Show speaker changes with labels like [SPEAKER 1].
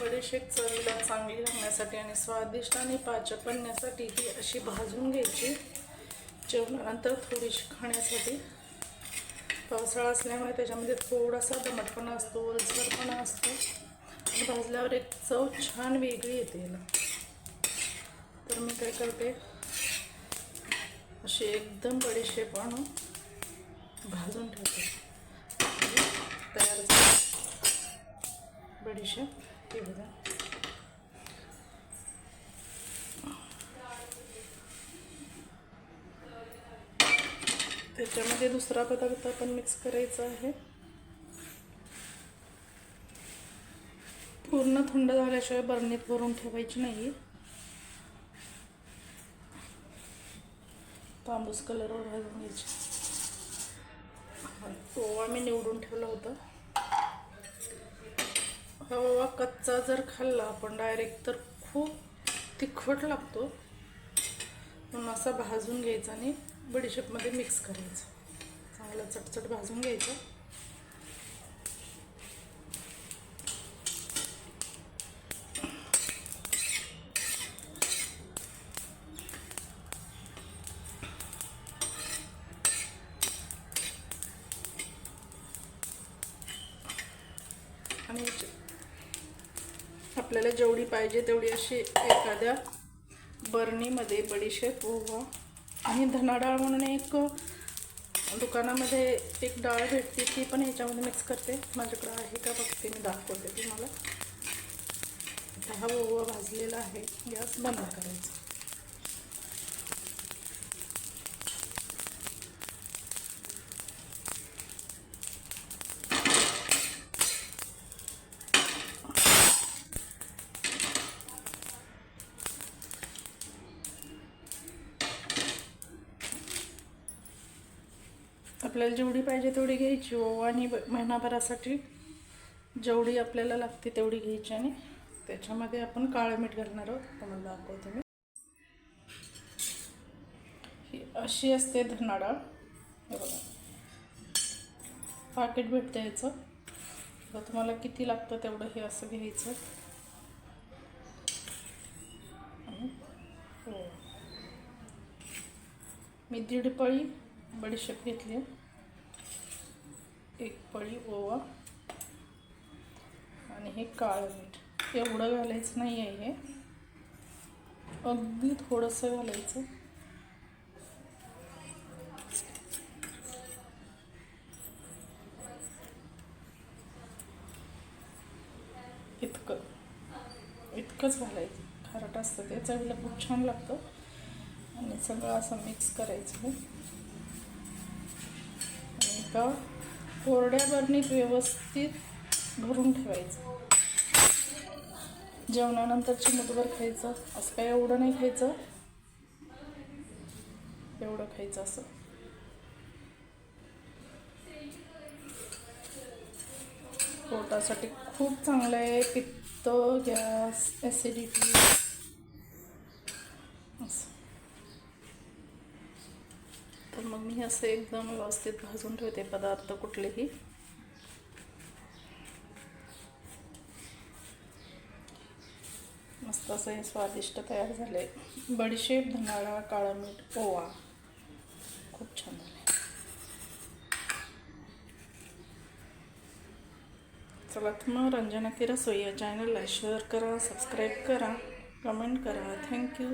[SPEAKER 1] बडीशेप चवीला चांगली लागण्यासाठी आणि स्वादिष्ट आणि पाचक बनण्यासाठी ही अशी भाजून घ्यायची. जेवणानंतर थोडीशी खाण्यासाठी पावसाळा असल्यामुळे त्याच्यामध्ये थोडासा दमटपणा असतो ओलसरपणा असतो. आणि भाजल्यावर एक चव छान वेगळी येते याला. तर मी काय करते अशी एकदम बडीशेप आणून भाजून ठेवते. तयार झाली. बडीशेप बघा त्याच्यामध्ये दुसरा पदार्थ आपण मिक्स करायचा आहे. पूर्ण थंड झाल्याशिवाय बरणीत भरून ठेवायची नाही. तांबूस कलरवर घालून घ्यायची. ओवा मी निवडून ठेवला होता. हा ओवा कच्चा जर खाल्ला आपण डायरेक्ट तर खूप तिखट लागतो. म्हणून असा भाजून घ्यायचा आणि बडीशेपमध्ये मिक्स करायचं. चांगला चटचट भाजून घ्यायचं. आणि आपल्याला जेवढी पाहिजे तेवढी अशी एखाद्या बरणीमध्ये बडीशेप ओवा आणि धना डाळ म्हणून एक दुकानामध्ये एक डाळ भेटते ती पण ह्याच्यामध्ये मिक्स करते. माझ्याकडे आहे का बघते मी दाखवते तुम्हाला. हा ओवा भाजलेला आहे गॅस बंद करायचा. आपल्याला जेवढी पाहिजे तेवढी घ्यायची ओवा आणि महिनाभरासाठी जेवढी आपल्याला लागते तेवढी घ्यायची आणि त्याच्यामध्ये आपण काळं मीठ घालणार आहोत. तुम्हाला दाखवते मी. ही अशी असते धनाडा बघा. पाकिट भेटतं याचं. आता तुम्हाला किती लागतं तेवढं हे असं घ्यायचं. हो. मी दीड पळी बडीशेप घेतली. एक पळी ओवा. आणि हे काळं मीठ. एवढं घालायचं नाही आहे हे. अगदी थोडंसं घालायचं. इतकं. इतकंच घालायचं. खारट असतं ते. चवीला खूप छान लागतं. आणि सगळं असं मिक्स करायचं. हे. कोरड्या बरणीत व्यवस्थित भरून ठेवायचं. जेवणानंतर चिमटभर खायचं असं काय एवढं नाही खायचं. एवढं खायचं असं. पोटासाठी खूप चांगलं आहे. पित्त गॅस ॲसिडिटी असं तर मग मी असं एकदम व्यवस्थित भाजून ठेवते पदार्थ कुठलेही. मस्त असं हे स्वादिष्ट तयार झाले बडीशेप धनाळा काळा मीठ ओवा. खूप छान झाले चला तर मग रंजना की रसोई या चॅनलला शेअर करा सबस्क्राईब करा कमेंट करा. थँक्यू